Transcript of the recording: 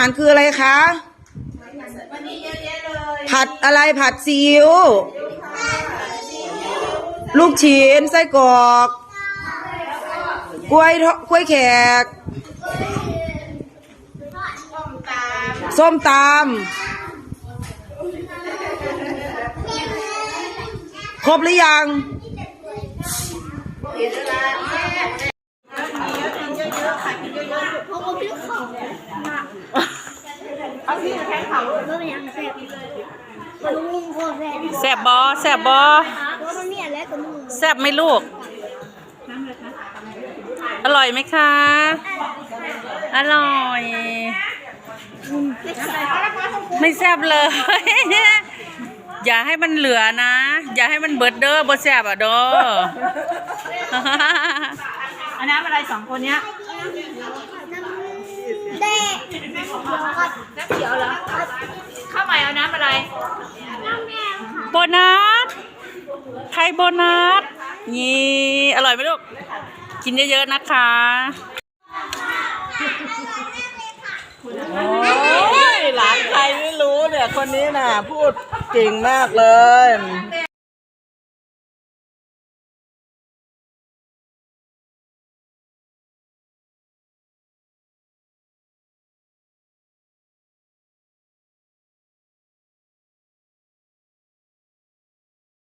ารคืออะไรคะผัดอะไรผัดซีอิ๊วลูกชิ้นไส้กรอก กล้วยทอดกล้วยแขกส้มตำครบหรือยังเอาที่แข้งเขาก็เป็นอย่า งแซ่บก็ลุงโคตรแซ่บแซบบอแซบบอก็มันเนี่ยแล้วก็มึงแซบไหมลูก อร่อยไหมคะ อร่อย ไม่แซบเลย อย่าให้มันเหลือนะ อย่าให้มันเบิดเด้อบ่แซบอะเด้อ อันน้ำอะไรสองคนเนี้ยเด็ก น้ำเขียวเหรอข้าวใหม่เอาน้ำอะไรน้ำแดงค่ะโบนัสไทยโบนัสนี่อร่อยไหมลูกกินเยอะๆนะคะโอ้ยหลานใครไม่รู้เนี่ยคนนี้น่ะ พูดเก่งมากเลย